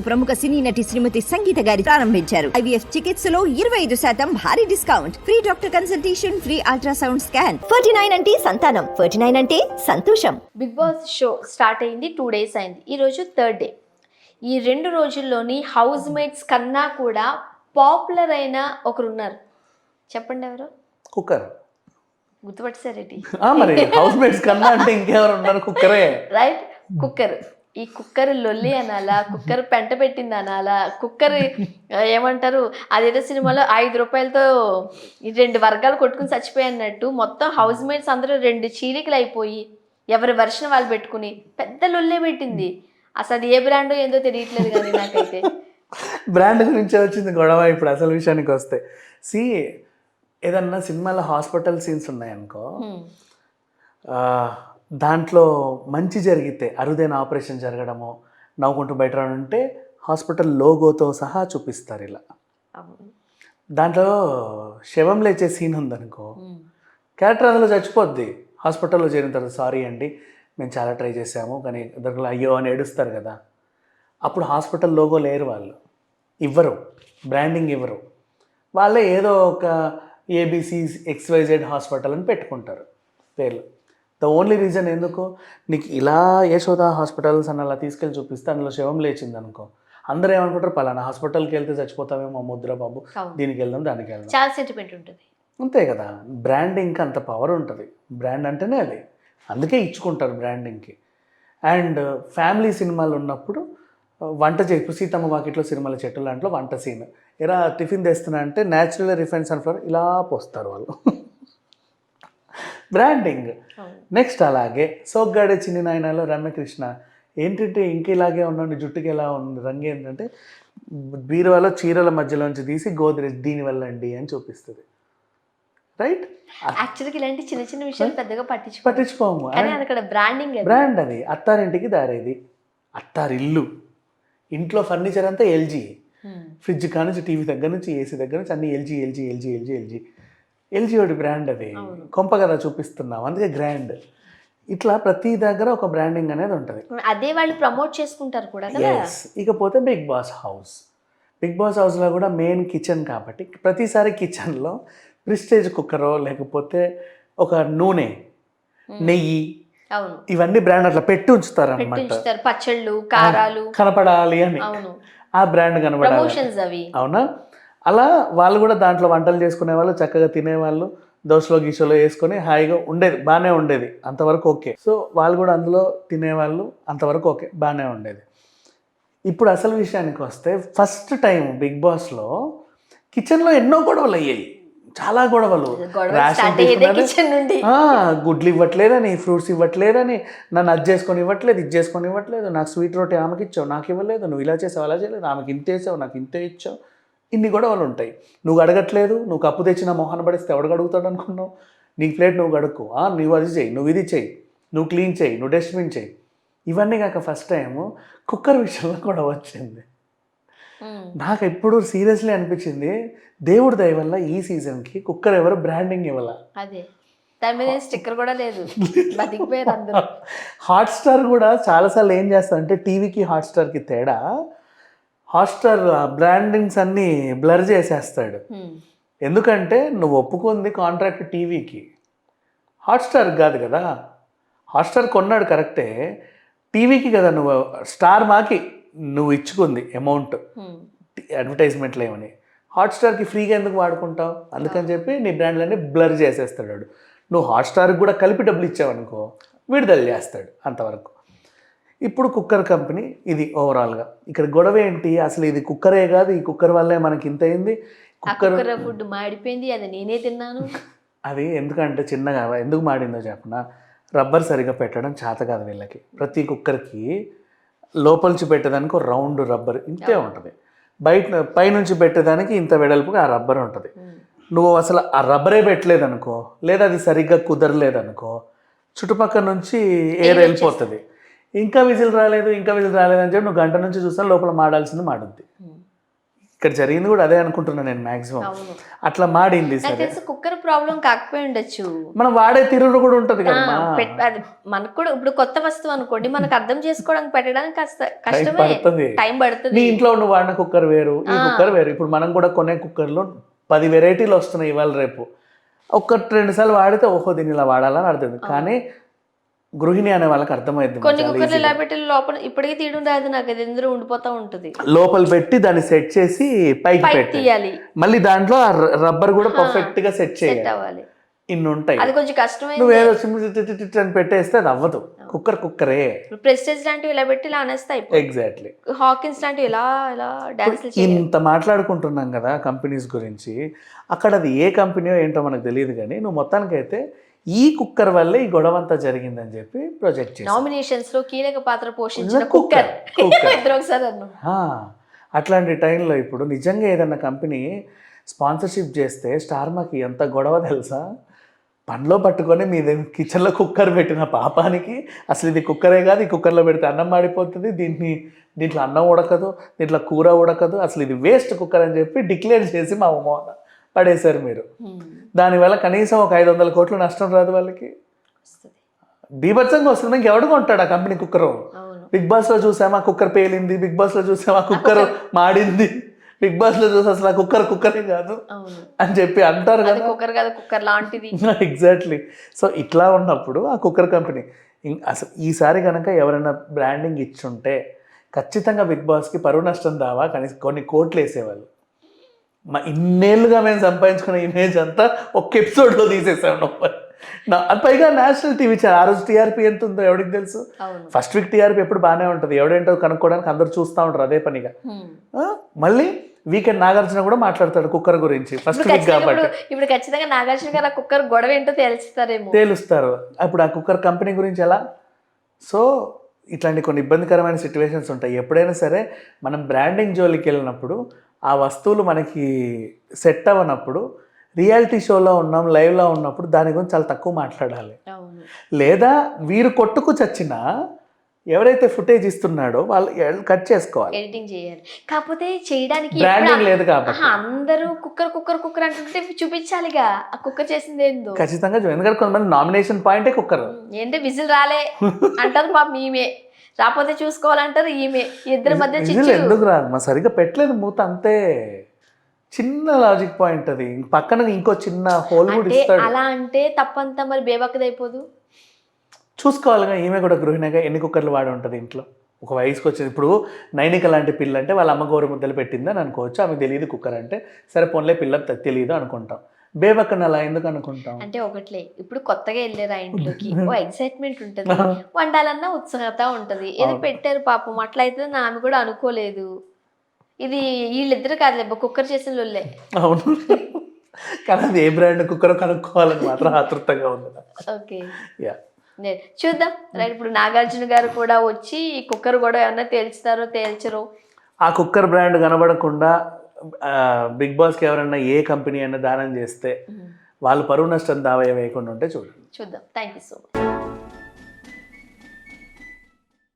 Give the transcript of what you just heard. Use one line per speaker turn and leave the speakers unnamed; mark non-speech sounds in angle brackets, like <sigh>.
ప్రముఖ సినీ నటి శ్రీమతి సంగీత గారి ప్రారంభించారు. ఐవీఎఫ్ చికిత్సలో ఇరవై ఐదు శాతం భారీ discount. Free doctor consultation free ultrasound scan. Forty nine అంటే సంతానం. ఫర్టీ నైన్ అంటే సంతోషం.
బిగ్ బాస్ షో స్టార్ట్ అయింది టూ డేస్ అయింది. ఈరోజు థర్డ్ డే. ఈ రెండు రోజుల్లోని హౌస్ మేట్స్ కన్నా కూడా పాపులర్ అయిన ఒకరు ఉన్నారు చెప్పండి ఎవరు?
కుక్కర్.
గుర్తుపట్టేసారేటి
ఆ, మరి హౌస్ మేట్స్ కన్నా అంటే ఇంకెవరు ఉన్నారు? కుక్కరే. <laughs>
Right cooker. ఈ కుక్కర్ లొల్లి అనాలా కుక్కర్ పెంట పెట్టింది అనాలా కుక్కర్ ఏమంటారు అదేదో సినిమాలో ఐదు రూపాయలతో రెండు వర్గాలు కొట్టుకుని చచ్చిపోయినట్టు మొత్తం హౌస్ మేట్స్ అందరూ రెండు చీలికలు అయిపోయి ఎవరి వర్షం వాళ్ళు పెట్టుకుని పెద్ద లొల్లే పెట్టింది. అసలు అది ఏ బ్రాండో ఏందో తెలియట్లేదు కానీ నాకైతే.
బ్రాండ్ గురించే వచ్చింది గొడవ ఇప్పుడు అసలు విషయానికి వస్తే. సి ఏదన్నా సినిమాలో హాస్పిటల్ సీన్స్ ఉన్నాయనుకో దాంట్లో మంచి జరిగితే అరుదైన ఆపరేషన్ జరగడము నవ్వుకుంటూ బయట ఉంటే హాస్పిటల్ లోగోతో సహా చూపిస్తారు ఇలా. దాంట్లో శవం లేచే సీన్ ఉందనుకో. క్యారెక్టర్ అందులో చచ్చిపోద్ది. హాస్పిటల్లో చేరిన తర్వాత సారీ అండి మేము చాలా ట్రై చేసాము కానీ దొరకలే అయ్యో అని ఏడుస్తారు కదా. అప్పుడు హాస్పిటల్ లోగో లేరు వాళ్ళు. ఇవ్వరు బ్రాండింగ్ ఇవ్వరు. వాళ్ళే ఏదో ఒక ఏబిసి ఎక్స్వైజెడ్ హాస్పిటల్ అని పెట్టుకుంటారు పేర్లు. ద ఓన్లీ రీజన్ ఎందుకు? నీకు ఇలా యశోద హాస్పిటల్స్ అని అలా తీసుకెళ్ళి చూపిస్తే అందులో శవం లేచింది అనుకో అందరూ ఏమనుకుంటారు? పలానా హాస్పిటల్కి వెళ్తే చచ్చిపోతామేమో ముద్ర బాబు. దీనికి వెళ్దాం దానికి వెళ్దాం.
చాలా సెంటిమెంట్ ఉంటుంది.
అంతే కదా. బ్రాండింగ్కి అంత పవర్ ఉంటుంది. బ్రాండ్ అంటేనే అది. అందుకే ఇచ్చుకుంటారు బ్రాండింగ్కి. అండ్ ఫ్యామిలీ సినిమాలు ఉన్నప్పుడు వంట చే ఇప్పుడు సీతమ్మ వాకిట్లో సినిమాల చెట్టు లాంట్లో వంట సీన్. ఎలా టిఫిన్ తెస్తున్నా అంటే న్యాచురల్ రిఫైన్ సన్ఫ్లవర్ ఇలా పోస్తారు వాళ్ళు. బ్రాండింగ్. నెక్స్ట్ అలాగే సోగ్గాడే చిన్ని నాయనలో రమ్యకృష్ణ. ఏంటంటే ఇంక ఇలాగే ఉన్నాడు జుట్టుకి ఎలా ఉంది రంగు ఏంటంటే బీరువాలో చీరల మధ్యలోంచి తీసి గోద్రేజ్ దీనివల్ల అండి అని చూపిస్తుంది. రైట్?
యాక్చువల్గా ఇలాంటి చిన్న చిన్న విషయాలు పెద్దగా పట్టించుకో
పట్టించుకోము.
అక్కడ బ్రాండింగ్.
బ్రాండ్ అది. అత్తారింటికి దారేది. అత్తారిల్లు. ఇంట్లో ఫర్నిచర్ అంతా ఎల్జీ. ఫ్రిడ్జ్ కానుంచి టీవీ దగ్గర నుంచి ఏసీ దగ్గర నుంచి అన్ని LG LG LG LG LG. LG brand అది. కొంప కదా చూపిస్తున్నాం. అందుకే గ్రాండ్. ఇట్లా ప్రతి దగ్గర ఒక బ్రాండింగ్ అనేది ఉంటుంది.
అదే వాళ్ళు ప్రమోట్ చేసుకుంటారు కూడా
ఇకపోతే Bigg Boss house. Bigg Boss హౌస్లో కూడా మెయిన్ కిచెన్ కాబట్టి ప్రతిసారి కిచెన్లో ప్రిస్టేజ్ కుక్కరో లేకపోతే ఒక నూనె. నెయ్యి ఇవన్నీ బ్రాండ్ అట్లా పెట్టి ఉంచుతారు అనమాట
పచ్చళ్ళు కారాలు.
కనపడాలి అని. ఆ బ్రాండ్ కనపడాలి. అవునా? అలా వాళ్ళు కూడా దాంట్లో వంటలు చేసుకునే వాళ్ళు చక్కగా తినేవాళ్ళు దోశలో గీషలో వేసుకొని హాయిగా ఉండేది బాగానే ఉండేది. అంతవరకు ఓకే. సో వాళ్ళు కూడా అందులో తినేవాళ్ళు అంతవరకు ఓకే బాగానే ఉండేది. ఇప్పుడు అసలు విషయానికి వస్తే ఫస్ట్ టైం బిగ్ బాస్లో కిచెన్లో ఎన్నో గొడవలు అయ్యాయి. చాలా గొడవలు. గుడ్లు ఇవ్వట్లేదని ఫ్రూట్స్ ఇవ్వట్లేదని నన్ను అది చేసుకొని ఇవ్వట్లేదు ఇది చేసుకొని ఇవ్వట్లేదు నాకు స్వీట్ రోటీ ఆమెకి ఇచ్చావు నాకు ఇవ్వలేదు నువ్వు ఇలా చేసావు అలా చేయలేదు ఆమెకి ఇంత వేసావు నాకు ఇంతే ఇచ్చావు. ఇన్ని గొడవలు ఉంటాయి. నువ్వు అడగట్లేదు నువ్వు కప్పు తెచ్చిన మొహన పడిస్తే ఎవడు అడుగుతాడు అనుకున్నావు? నీ ప్లేట్ నువ్వు గడుక్కో ఆ, నువ్వు అది చెయ్యి నువ్వు ఇది చెయ్యి నువ్వు క్లీన్ చెయ్యి నువ్వు డస్ట్బిన్ చెయ్యి ఇవన్నీ కాక ఫస్ట్ టైము కుక్కర్ విషయంలో కూడా వచ్చింది. నాకు ఎప్పుడు సీరియస్లీ అనిపించింది దేవుడి దయ వల్ల ఈ సీజన్కి కుక్కర్ ఎవరు బ్రాండింగ్ ఇవ్వాల.
అదే. దాని మీద స్టిక్కర్ కూడా లేదు. <laughs>
హాట్స్టార్ కూడా చాలాసార్లు ఏం చేస్తారంటే టీవీకి హాట్స్టార్కి తేడా హాట్స్టార్ బ్రాండింగ్స్ అన్నీ బ్లర్ చేసేస్తాడు. ఎందుకంటే నువ్వు ఒప్పుకుంది కాంట్రాక్ట్ టీవీకి. హాట్స్టార్ కాదు కదా. హాట్స్టార్ కొన్నాడు కరెక్టే. టీవీకి కదా నువ్వు స్టార్ మాకి నువ్వు ఇచ్చుకుంది అమౌంట్. అడ్వర్టైజ్మెంట్లు ఏమని. హాట్స్టార్కి ఫ్రీగా ఎందుకు వాడుకుంటావు? అందుకని చెప్పి నీ బ్రాండ్లన్నీ బ్లర్ చేసేస్తాడు. నువ్వు హాట్స్టార్కి కూడా కలిపి డబ్బులు ఇచ్చావనుకో విడుదల చేస్తాడు అంతవరకు. ఇప్పుడు కుక్కర్ కంపెనీ ఇది ఓవరాల్గా. ఇక్కడ గొడవ ఏంటి? అసలు ఇది కుక్కరే కాదు ఈ కుక్కర్ వల్లే మనకి ఇంత అయింది? కుక్కర్
ఫుడ్ మాడిపోయింది అది నేనే తిన్నాను. <laughs>
అది ఎందుకంటే చిన్నగా ఎందుకు మాడిందో చెప్పిన? రబ్బర్ సరిగా పెట్టడం చేత కాదు వీళ్ళకి. ప్రతి కుక్కర్కి లోపలికి పెట్టేదానికి ఒక రౌండ్ రబ్బర్ ఇంతే ఉంటుంది. బయట పైనుంచి పెట్టేదానికి ఇంత వెడల్పుగా ఆ రబ్బర్ ఉంటుంది. నువ్వు అసలు ఆ రబ్బరే పెట్టలేదనుకో లేదా అది సరిగ్గా కుదరలేదనుకో చుట్టుపక్కల నుంచి ఎయిర్ వెళ్ళిపోతుంది. ఇంకా విజిల్ రాలేదు ఇంకా విజిల్ రాలేదు అని చెప్పి నువ్వు గంట నుంచి చూస్తే లోపల మాడాల్సింది మాడుద్ది. ఇక్కడ జరిగింది కూడా అదే అనుకుంటున్నాను నేను మాక్సిమం. అట్లా మాడింది
కుక్కర్ ప్రాబ్లం కాకపోయి ఉండొచ్చు.
మనం వాడే తిరుగుడు కూడా ఉంటది కదా
మనకు కూడా ఇప్పుడు కొత్త వస్తువు అనుకోండి మనకు అర్థం చేసుకోవడానికి పెట్టడానికి కాస్త
టైం
కష్టమే.
పడుతుంది.
టైం
నీ
పడుతుంది
ఇంట్లో నువ్వు వాడిన కుక్కర్ వేరు ఈ. కుక్కర్ వేరు. ఇప్పుడు మనం కూడా కొనే కుక్కర్లో పది వెరైటీలు వస్తున్నాయి ఇవాళ రేపు. ఒక్కటి రెండు సార్లు వాడితే ఓహో దీన్ని ఇలా వాడాలని అర్థం కానీ గృహిణి అనే వాళ్ళకి అర్థమైంది
కొన్ని కుక్కర్లు ఇలా. పెట్టి లోపల ఇప్పటికీ తీయడం రాదు నాకు అది ఎందులో ఉండిపోతా ఉంటుంది.
లోపల పెట్టి దాన్ని సెట్ చేసి పైకి పెట్టి
తీయాలి.
మళ్ళీ దాంట్లో రబ్బర్ కూడా. పర్ఫెక్ట్గా సెట్ చేయాలి. ఇన్ని ఉంటాయి.
అది కొంచెం
సిమ్ టి- టి- టి- అని పెట్టేస్తే అది అవ్వదు. కుక్కర్ కుక్కరే.
ప్రెస్టేజ్ లాంటివి ఇలా పెట్టి ఇలా అనేస్తే అయిపోయి
ఎగ్జాక్ట్లీ
హాకిన్స్ లాంటివి ఇలా ఇలా చేయాలి.
ఇంత మాట్లాడుకుంటున్నాం కదా కంపెనీస్ గురించి అక్కడ అది ఏ కంపెనీయో ఏంటో మనకు తెలియదు కానీ నువ్వు మొత్తానికైతే ఈ కుక్కర్ వల్లే ఈ గొడవ అంతా జరిగిందని చెప్పి ప్రొజెక్ట్ చేసి
నామినేషన్స్లో కీలక పాత్ర పోషించిన
కుక్కర్. <laughs> అట్లాంటి టైంలో ఇప్పుడు నిజంగా ఏదన్నా కంపెనీ స్పాన్సర్షిప్ చేస్తే స్టార్మాకి ఎంత గొడవ తెలుసా? పండ్లో పట్టుకొని మీ కిచెన్లో కుక్కర్ పెట్టిన పాపానికి అసలు ఇది కుక్కరే కాదు ఈ కుక్కర్లో పెడితే అన్నం మాడిపోతుంది దీన్ని దీంట్లో అన్నం ఉడకదు దీంట్లో కూర ఉడకదు అసలు ఇది వేస్ట్ కుక్కర్ అని చెప్పి డిక్లేర్ చేసి మా మోన పడేశారు మీరు. దానివల్ల కనీసం ఒక ఐదు వందల కోట్లు నష్టం రాదు వాళ్ళకి? బీభత్సంగా వస్తుంది. ఎవడు కొంటాడు ఆ కంపెనీ కుక్కరు? బిగ్ బాస్లో చూసామా? కుక్కర్ పేలింది. బిగ్ బాస్లో చూసామా? కుక్కర్ <laughs> మాడింది. బిగ్ బాస్లో చూసి అసలు ఆ కుక్కర్ కుక్కరే కాదు అని చెప్పి అంటారు కదా.
కుక్కర్ కాదు కుక్కర్ లాంటిది. <laughs>
ఎగ్జాక్ట్లీ. సో ఇట్లా ఉన్నప్పుడు ఆ కుక్కర్ కంపెనీ అసలు ఈసారి కనుక ఎవరైనా బ్రాండింగ్ ఇచ్చుంటే ఖచ్చితంగా బిగ్ బాస్కి పరువు నష్టం దావా కనీసం కొన్ని కోట్లు వేసేవాళ్ళు. మా ఇన్నేళ్ళుగా మేము సంపాదించుకున్న ఇమేజ్ అంతా ఒక్క ఎపిసోడ్లో తీసేసాం. నా- పైగా నేషనల్ టీవీ ఛానల్ ఆ రోజు టీఆర్పీ ఎంత ఉందో ఎవరికి తెలుసు? ఫస్ట్ వీక్ టీఆర్పీ ఎప్పుడు బాగానే ఉంటుంది. ఎవడేంటో కనుక్కోవడానికి అందరూ చూస్తూ ఉంటారు అదే పనిగా. మళ్ళీ వీకెండ్ నాగార్జున కూడా మాట్లాడతాడు కుక్కర్ గురించి ఫస్ట్ వీక్ కాబట్టి.
ఇప్పుడు ఇప్పుడు ఖచ్చితంగా నాగార్జున గారు ఆ కుక్కర్ గొడవ ఏంటో తెలుస్తారేమో.
తేలుస్తారు. అప్పుడు ఆ కుక్కర్ కంపెనీ గురించి ఎలా? సో ఇట్లాంటి కొన్ని ఇబ్బందికరమైన సిచ్యువేషన్స్ ఉంటాయి. ఎప్పుడైనా సరే మనం బ్రాండింగ్ జోలికి వెళ్ళినప్పుడు ఆ వస్తువులు మనకి సెట్ అవ్వనప్పుడు రియాలిటీ షోలో ఉన్నాం లైవ్లో ఉన్నప్పుడు దాని గురించి చాలా తక్కువ మాట్లాడాలి. లేదా వీరు కొట్టుకు చచ్చినా ఎవరైతే ఫుటేజ్ ఇస్తున్నాడో వాళ్ళు కట్ చేసుకోవాలి.
ఎడిటింగ్ చేయాలి. కాకపోతే చేయడానికి
బ్రాండింగ్ లేదు కాబట్టి.
అందరూ కుక్కర్ కుక్కర్ కుక్కర్ అంటుంటే చూపించాలిగా. ఆ కుక్కర్ చేసింది ఏందో?
ఖచ్చితంగా ఎందుకంటే కొంతమంది నామినేషన్ పాయింటే కుక్కర్.
ఏంటి విజిల్ రాలే? అంటారు పాపం ఈమె రాకపోతే చూసుకోవాలంటారు ఈమె ఇద్దరి మధ్య
ఎందుకు రాదు? మా సరిగ్గా పెట్టలేదు మూత అంతే. చిన్న లాజిక్ పాయింట్ అది. పక్కన ఇంకో చిన్న హోల్ ఇస్తాడు.
అలా అంటే తప్పంతా మరి బేబక్కదైపోదు
చూసుకోవాలిగా ఈమె కూడా గృహిణిగా ఎన్ని కుక్కర్లు వాడి ఉంటుంది ఇంట్లో? ఒక వయసుకి వచ్చింది. ఇప్పుడు నైనిక లాంటి పిల్ల అంటే వాళ్ళ అమ్మ గోరు ముద్దలు పెట్టిందని అనుకోవచ్చు. ఆమె తెలియదు కుక్కర్ అంటే సరే పోన్లే పిల్ల తెలియదు అనుకుంటాం. బేబక్కని అలా ఎందుకు అనుకుంటాం
అంటే ఒకట్లే ఇప్పుడు కొత్తగా వెళ్ళారు ఆ ఇంట్లోకి? ఓ <laughs> ఎక్సైట్మెంట్ ఉంటుంది. వండాలన్నా ఉత్సాహత ఉంటది. ఏదో. పెట్టారు పాపం? అట్లా అయితే ఆమె కూడా అనుకోలేదు. ఇది వీళ్ళిద్దరు కాదులే కుక్కర్ చేసిన లొల్లే
అవును. కానీ అది ఏ బ్రాండ్ కుక్కర్ కనుక్కోవాలని మాత్రం ఆతృతగా ఉంది
ఓకే.
యా
నే- చూద్దాం. రైట్ ఇప్పుడు నాగార్జున గారు కూడా వచ్చి ఈ కుక్కర్ కూడా ఏమన్నా తేల్చుతారో తేల్చరో?
ఆ కుక్కర్ బ్రాండ్ కనబడకుండా బిగ్ బాస్కి ఎవరైనా ఏ కంపెనీ అయినా దానం చేస్తే వాళ్ళు పరువు నష్టం దావా వేయకుండా ఉంటే చూడండి.
చూద్దాం. Thank you so much